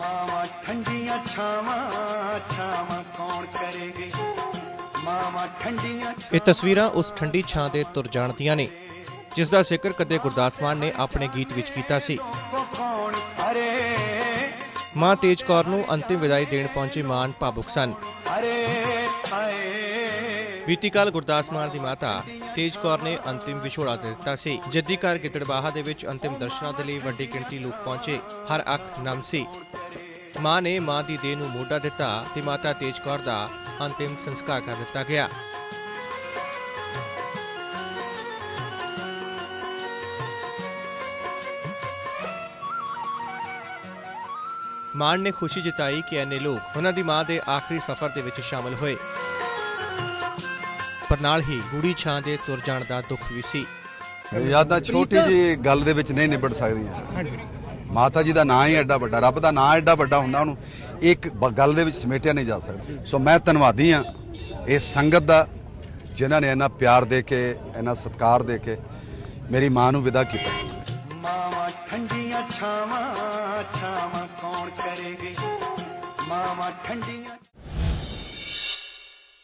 ਮਾਵਾਂ ਠੰਡੀਆਂ ਛਾਵਾਂ ਛਾਵਾਂ ਕੌਣ ਕਰੇਗੀ? ਮਾਵਾਂ ਠੰਡੀਆਂ ਇਹ ਤਸਵੀਰਾਂ ਉਸ ਠੰਡੀ ਛਾਂ ਦੇ ਤੁਰ ਜਾਣ ਦੀਆਂ ਨੇ ਜਿਸ ਦਾ ਜ਼ਿਕਰ ਕਦੇ ਗੁਰਦਾਸ ਮਾਨ ਨੇ ਆਪਣੇ ਗੀਤ ਵਿੱਚ ਕੀਤਾ ਸੀ। ਮਾਂ ਤੇਜ ਕੌਰ ਨੂੰ ਅੰਤਿਮ ਵਿਦਾਈ ਦੇਣ ਪਹੁੰਚੇ ਮਾਨ ਭਾਵੁਕ ਸਨ। ਬੀਤੀ ਕੱਲ ਗੁਰਦਾਸ ਮਾਨ ਦੀ ਮਾਤਾ ਤੇਜ ਕੌਰ ਨੇ ਅੰਤਿਮ ਵਿਛੋੜਾ ਦੇ ਦਿੱਤਾ ਸੀ ਜੱਦੀ ਘਰ ਗਿੱਦੜਬਾਹਾ ਦੇ ਵਿੱਚ ਅੰਤਿਮ ਦਰਸ਼ਨਾਂ ਦੇ ਲਈ ਵੱਡੀ ਗਿਣਤੀ ਲੋਕ ਪਹੁੰਚੇ। ਹਰ ਅੱਖ ਨਮ ਸੀ। ਮਾਂ ਨੇ ਮਾਂ ਦੀ ਦੇਹ ਨੂੰ ਮੋਢਾ ਦਿੱਤਾ ਤੇ ਮਾਤਾ ਤੇਜ ਕੌਰ ਦਾ ਅੰਤਿਮ ਸੰਸਕਾਰ ਕਰ ਦਿੱਤਾ ਗਿਆ। ਮਾਨ ਨੇ ਖੁਸ਼ੀ ਜਤਾਈ ਕਿ ਇੰਨੇ ਲੋਕ ਉਹਨਾਂ ਦੀ ਮਾਂ ਦੇ ਆਖਰੀ ਸਫ਼ਰ ਦੇ ਵਿੱਚ ਸ਼ਾਮਲ ਹੋਏ। ਪਰ ਨਾਲ ਹੀ ਗੂੜੀ ਛਾਂ ਦੇ ਤੁਰ ਜਾਣ ਦਾ ਦੁੱਖ ਵੀ ਸੀ। ਯਾਦਾਂ ਛੋਟੀ ਜੀ ਗੱਲ ਦੇ ਵਿੱਚ ਨਹੀਂ ਨਿਬੜ ਸਕਦੀਆਂ। ਮਾਤਾ ਜੀ ਦਾ ਨਾਂ ਹੀ ਐਡਾ ਵੱਡਾ, ਰੱਬ ਦਾ ਨਾਂ ਐਡਾ ਵੱਡਾ ਹੁੰਦਾ ਉਹਨੂੰ, ਇੱਕ ਗੱਲ ਦੇ ਵਿੱਚ ਸਮੇਟਿਆ ਨਹੀਂ ਜਾ ਸਕਦਾ। ਸੋ ਮੈਂ ਧੰਨਵਾਦੀ ਹਾਂ ਇਸ ਸੰਗਤ ਦਾ, ਜਿਨ੍ਹਾਂ ਨੇ ਇੰਨਾ ਪਿਆਰ ਦੇ ਕੇ, ਇੰਨਾ ਸਤਿਕਾਰ ਦੇ ਕੇ ਮੇਰੀ ਮਾਂ ਨੂੰ ਵਿਦਾ ਕੀਤਾ। ਮਾਵਾਂ ਠੰਡੀਆਂ ਛਾਵਾਂ ਛਾਵਾਂ ਕੌਣ ਕਰੇਗੀ? ਮਾਵਾਂ ਠੰਡੀਆਂ